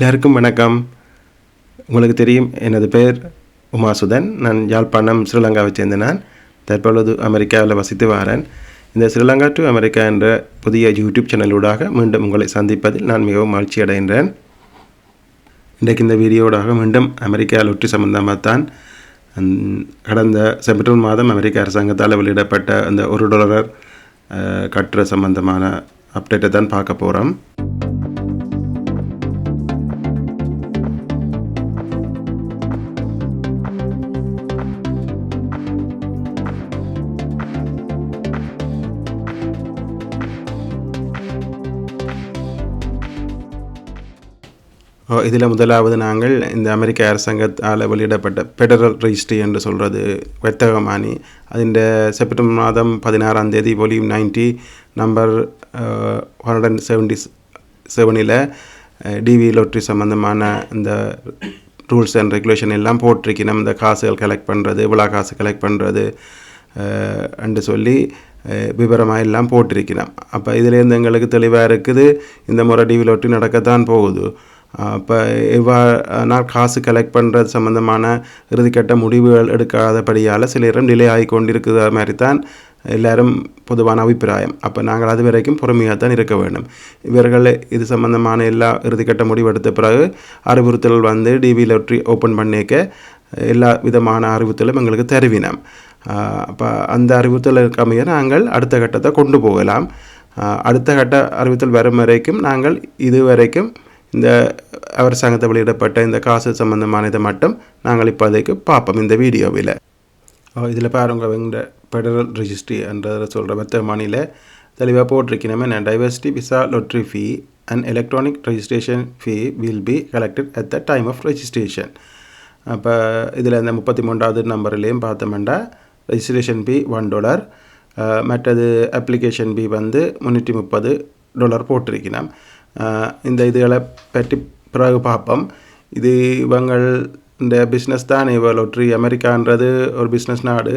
எல்லாருக்கும் வணக்கம். உங்களுக்கு தெரியும் எனது பெயர் உமாசுதன். நான் யாழ்ப்பாணம் ஸ்ரீலங்காவை சேர்ந்த நான். தற்பொழுது அமெரிக்காவில் வசித்து வரேன். இந்த ஸ்ரீலங்கா டு அமெரிக்கா என்ற புதிய யூடியூப் சேனலூடாக மீண்டும் உங்களை சந்திப்பதில் நான் மிகவும் மகிழ்ச்சி அடைகின்றேன். இன்றைக்கு இந்த வீடியோடாக மீண்டும் அமெரிக்கா லொட்டி சம்பந்தமாக தான் கடந்த செப்டம்பர் மாதம் அமெரிக்க அரசாங்கத்தால் வெளியிடப்பட்ட அந்த ஒரு டாலர் கட்டுற சம்பந்தமான அப்டேட்டை தான் பார்க்க போகிறோம் இதில் முதலாவது நாங்கள் இந்த அமெரிக்க அரசாங்கத்தால் வெளியிடப்பட்ட ஃபெடரல் ரெஜிஸ்ட்ரி என்று சொல்கிறது வர்த்தகமானி. அதின் செப்டம்பர் மாதம் பதினாறாம் தேதி volume ninety number hundred and seventy செவனில் டிவி லொட்ரி சம்மந்தமான இந்த ரூல்ஸ் அண்ட் ரெகுலேஷன் எல்லாம் போட்டிருக்கணும் இந்த காசுகள் கலெக்ட் பண்ணுறது விழா காசு கலெக்ட் பண்ணுறது என்று சொல்லி விவரமாக எல்லாம் போட்டிருக்கிறோம் அப்போ இதுலேருந்து எங்களுக்கு தெளிவாக இருக்குது இந்த முறை டிவி லொட்டி நடக்கத்தான் போகுது. அப்போ நான் காசு கலெக்ட் பண்ணுறது சம்மந்தமான இறுதிக்கட்ட முடிவுகள் எடுக்காதபடியால் சில நேரம் டிலே ஆகி கொண்டிருக்கிற மாதிரி தான் எல்லாரும் பொதுவான அபிப்பிராயம். அப்போ நாங்கள் அது வரைக்கும் பொறுமையாக தான் இருக்க வேண்டும். இவர்கள் இது சம்பந்தமான எல்லா இறுதிக்கட்ட முடிவு எடுத்த பிறகு அறிவுறுத்தல் வந்து டிவி லொட்ரி ஓப்பன் பண்ணிக்க எல்லா விதமான அறிவுறுத்தலும் எங்களுக்கு தருவினோம். அப்போ அந்த அறிவுறுத்தலுக்கு அமைய நாங்கள் அடுத்த கட்டத்தை கொண்டு போகலாம். அடுத்த கட்ட அறிவுறுத்தல் வரும் வரைக்கும் நாங்கள் இது வரைக்கும் இந்த அரசாங்கத்தை வெளியிடப்பட்ட இந்த காசு சம்பந்தமான இதை மட்டும் நாங்கள் இப்போதைக்கு பார்ப்போம் இந்த வீடியோவில். இதில் பாருங்க இந்த ஃபெடரல் ரெஜிஸ்ட்ரி என்றதை சொல்கிற மற்ற மாநில தெளிவாக போட்டிருக்கணுமே. நான் diversity visa lottery fee and electronic registration fee will be collected at the time of registration அப்போ இதில் இந்த முப்பத்தி மூன்றாவது நம்பர்லேயும் பார்த்தோம்னா ரெஜிஸ்ட்ரேஷன் ஃபீ ஒன் டாலர் மற்றது அப்ளிகேஷன் ஃபீ வந்து முந்நூற்றி முப்பது டாலர் போட்டிருக்கணும். இந்த இதுகளை பற்றி பிறகு பார்ப்போம் இது இவங்கள் இந்த பிஸ்னஸ் தான் இவ லொட்ரி அமெரிக்கான்றது ஒரு பிஸ்னஸ் நாடு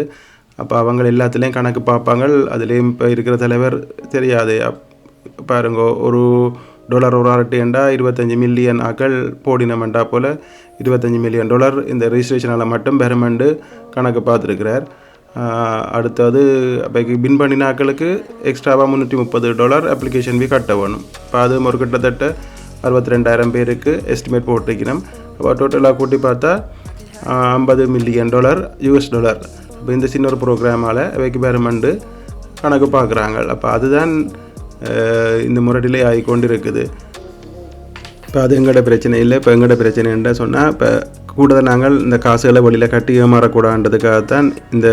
அப்போ அவங்க எல்லாத்துலேயும் கணக்கு பார்ப்பாங்க அதுலேயும் இப்போ இருக்கிற தலைவர் தெரியாது பாருங்க ஒரு டாலர் ஒரு அரட்டியண்டா இருபத்தஞ்சி மில்லியன் ஆக்கள் போடினமெண்டா போல் இருபத்தஞ்சி மில்லியன் டாலர் இந்த ரிஜிஸ்ட்ரேஷனால் மட்டும் பெருமண்டு கணக்கு பார்த்துருக்கிறார் அடுத்தது அப்போக்கு பின் பண்ணின ஆக்களுக்கு எக்ஸ்ட்ராவாக முந்நூற்றி முப்பது டாலர் அப்ளிகேஷன் ஃபீ கட்ட வேணும். இப்போ அது ஒரு கிட்டத்தட்ட அறுபத்தி ரெண்டாயிரம் பேருக்கு எஸ்டிமேட் போட்டிருக்கணும். அப்போ டோட்டலாக கூட்டி பார்த்தா ஐம்பது மில்லியன் டாலர் யூஎஸ் டாலர் இப்போ இந்த சின்ன ஒரு ப்ரோக்ராமால் அவைக்கு பெருமண்டு கணக்கு பார்க்குறாங்க. அப்போ அதுதான் இந்த முறை டிலே ஆகி கொண்டு இருக்குது இப்போ அது எங்களோட பிரச்சனை இல்லை. இப்போ எங்களோட பிரச்சனைன்ற சொன்னால் இப்போ கூடுதல் நாங்கள் இந்த காசுகளை வெளியில் கட்டி ஏமாறக்கூடாதுன்றதுக்காகத்தான் இந்த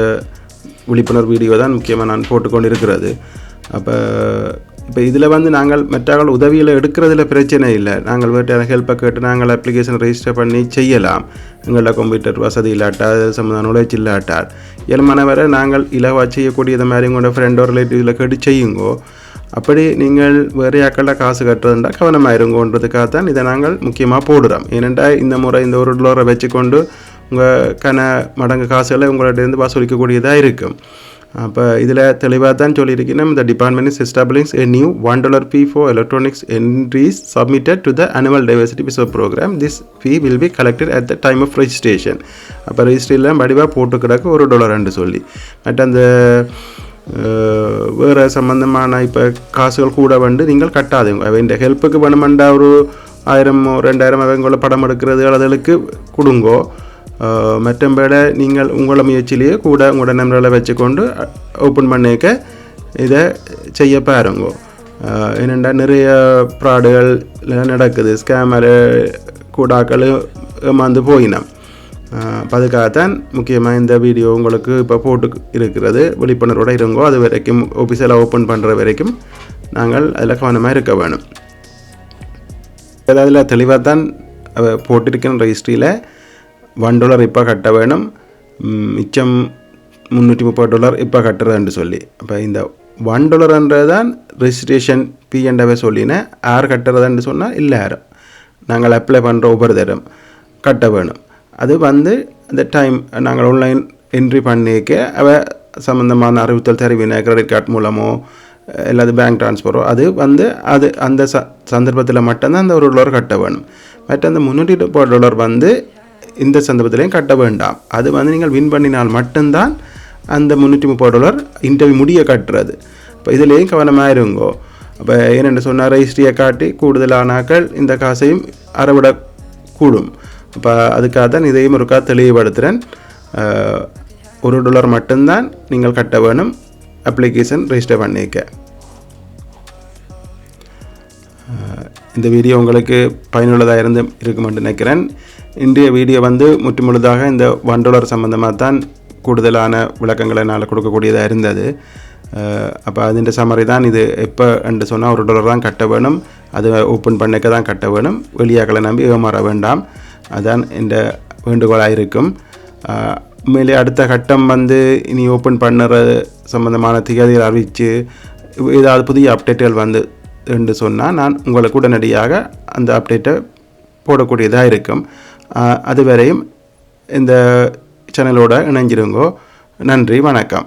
விழிப்புணர்வு வீடியோ தான் முக்கியமாக நான் போட்டுக்கொண்டு இருக்கிறது அப்போ இப்போ இதில் வந்து நாங்கள் மற்றவர்கள் உதவியில் எடுக்கிறதுல பிரச்சனை இல்லை. நாங்கள் வீட்டு ஹெல்ப்பை கேட்டு நாங்கள் அப்ளிகேஷன் ரெஜிஸ்டர் பண்ணி செய்யலாம். எங்களோட கம்ப்யூட்டர் வசதி இல்லாட்டா அது சம்மந்தம் நுழைச்சி இல்லாட்டால் இயல்பான வரை நாங்கள் இலவா செய்யக்கூடியது மாதிரி உங்களோட ஃப்ரெண்டோ ரிலேட்டிவில் கேட்டு செய்யுங்கோ. அப்படி நீங்கள் வேறு யாக்களில் காசு கட்டுறதுண்டா கவனமாக இருங்கன்றதுக்காக தான் இதை நாங்கள் முக்கியமாக போடுறோம். ஏனென்றால் இந்த முறை இந்த ஒரு டொலரை வச்சுக்கொண்டு உங்கள் கன மடங்கு காசுகளை உங்கள்கிட்ட வசூலிக்கக்கூடியதாக இருக்கும். அப்போ இதில் தெளிவாக தான் சொல்லியிருக்கணும் இந்த department is establishes a new one dollar fee for electronics entries submitted to the annual diversity visa program this fee will be collected at the time of registration. அப்போ ரெஜிஸ்ட்ரியில் வடிவாக போட்டு கிடக்கு ஒரு டாலர்ன்னு சொல்லி. பட் அந்த வேறு சம்மந்தமான இப்போ காசுகள் கூட வந்து நீங்கள் கட்டாதீங்க அவன் ஹெல்ப்புக்கு வேணுமெண்டா ஒரு ஆயிரம் ரெண்டாயிரம் அவங்கள படம் எடுக்கிறது அதுகளுக்கு கொடுங்கோ மற்றபட நீங்கள் உங்களோட முயற்சியிலேயே கூட உங்களோட நம்பர்களை வச்சுக்கொண்டு ஓப்பன் பண்ணிக்க இதை செய்ய பாருங்கோ என்னென்னா நிறைய ப்ராடுகள் நடக்குது ஸ்கேமரு கூடாக்கள் ஏமாந்து போயினான் அப்ப அதுக்காகத்தான் முக்கியமாக இந்த வீடியோ உங்களுக்கு இப்போ போட்டு இருக்கிறது. விழிப்புணர்வோடு இருங்கோ. அது வரைக்கும் ஆஃபீஸில் ஓப்பன் பண்ணுற வரைக்கும் நாங்கள் அதில் கவனமாக இருக்க வேணும். அதில் தெளிவாக தான் போட்டிருக்கிற ரெஜிஸ்ட்ரியில் ஒன் டாலர் இப்போ கட்ட வேணும். மிச்சம் முந்நூற்றி முப்பது டாலர் இப்போ கட்டுறதுன்னு சொல்லி. அப்போ இந்த ஒன் டாலர்ன்றது தான் ரெஜிஸ்ட்ரேஷன் பிஎன்டவே சொல்லினேன் யார் கட்டுறதுன்னு சொன்னால் இல்லை யாரும் நாங்கள் அப்ளை பண்ணுற ஒவ்வொரு தரம் கட்ட வேணும். அது வந்து அந்த டைம் நாங்கள் ஆன்லைன் என்ட்ரி பண்ணிக்க அவ சம்மந்தமான அறிவித்தல் தெரிவினை கிரெடிட் கார்டு மூலமோ அல்லது பேங்க் ட்ரான்ஸ்ஃபரோ அது வந்து அது அந்த ச சந்தர்ப்பத்தில் மட்டும்தான் அந்த ஒரு டாலர் கட்ட வேணும். மற்ற அந்த முன்னூற்றி முப்பது டாலர் வந்து இந்த சந்தர்ப்பத்திலையும் கட்ட வேண்டாம். அது வந்து நீங்கள் வின் பண்ணினால் மட்டும்தான் அந்த முந்நூற்றி முப்பது டாலர் இன்டர்வியூ முடிய கட்டுறது. இப்போ இதுலேயும் கவனமாக இருங்கோ. அப்போ ஏனென்று சொன்னால் ரெஜிஸ்ட்ரியை காட்டி கூடுதலானாக்கள் இந்த காசையும் அறவிடக்கூடும். அப்போ அதுக்காக தான் இதையும் ஒருக்கா தெளிவுபடுத்துகிறேன் ஒரு டாலர் மட்டும்தான் நீங்கள் கட்ட வேணும். அப்ளிகேஷன் ரெஜிஸ்டர் பண்ணிக்க. இந்த வீடியோ உங்களுக்கு பயனுள்ளதாக இருந்து இருக்குமென்று நினைக்கிறேன். இன்றைய வீடியோ வந்து முற்றுமுழுதாக இந்த ஒன் டாலர் சம்மந்தமாக தான் கூடுதலான விளக்கங்களை என்னால் கொடுக்கக்கூடியதாக இருந்தது. அப்போ அதிൻ്റെ சமரி தான் இது எப்போ என்று சொன்னால் ஒரு டாலர் தான் கட்ட வேணும். அது ஓப்பன் பண்ணிக்க தான் கட்ட வேணும். வெளியாக்களை நம்பி ஏமாற வேண்டாம். அதுதான் இந்த வேண்டுகோளாக இருக்கும் உண்மையிலே அடுத்த கட்டம் வந்து இனி ஓப்பன் பண்ணுற சம்மந்தமான திகதிகள் அறிவித்து ஏதாவது புதிய அப்டேட்டுகள் வந்து என்று சொன்னால் நான் உங்களுக்கு உடனடியாக அந்த அப்டேட்டை போடக்கூடியதாக இருக்கும். அதுவரையும் இந்த சேனலோட இணைஞ்சிருங்கோ. நன்றி வணக்கம்.